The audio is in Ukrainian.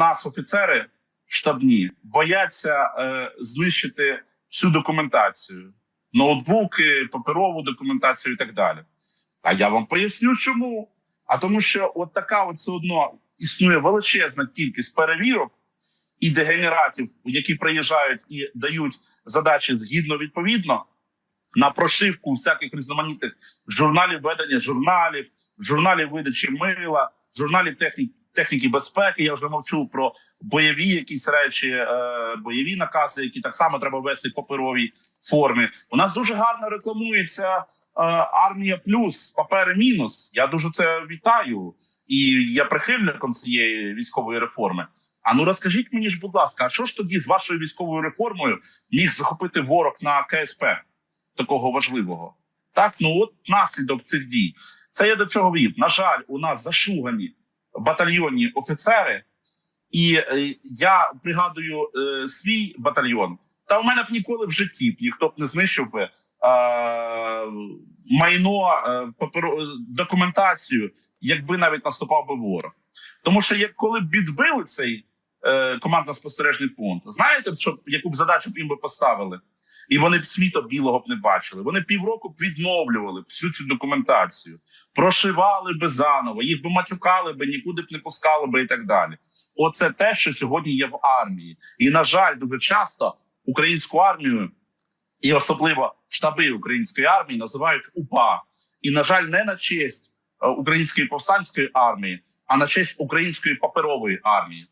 нас офіцери штабні бояться е, знищити всю документацію, ноутбуки, паперову документацію і так далі. А я вам поясню, чому. А тому, що от така от все одно існує величезна кількість перевірок і дегенератів, які приїжджають і дають задачі згідно відповідно на прошивку всяких різноманітних журналів ведення журналів, журналів видачі мила, журналів техніки, техніки безпеки. Я вже мовчу про бойові якісь речі, е, бойові накази, які так само треба вести в паперовій формі. У нас дуже гарно рекламується е, армія плюс, папери мінус. Я дуже це вітаю, і я прихильником цієї військової реформи. А ну розкажіть мені ж, будь ласка, а що ж тоді з вашою військовою реформою міг захопити ворог на КСП такого важливого? Так, ну от наслідок цих дій. Це я до чого вів. На жаль, у нас зашугані батальйонні офіцери, і е, я пригадую е, свій батальйон. Та у мене б ніколи в житті б ніхто б не знищив би е, майно, е, паперо, документацію, якби навіть наступав би ворог. Тому що як коли б відбили цей е, командно-спостережний пункт, знаєте, що яку б задачу б їм би поставили? І вони б світа білого б не бачили. Вони півроку б відновлювали всю цю документацію, прошивали би заново, їх би матюкали би, нікуди б не пускали би і так далі. Оце те, що сьогодні є в армії. І на жаль, дуже часто українську армію, і особливо штаби української армії, називають УПА. І на жаль, не на честь е, української повстанської армії, а на честь української паперової армії.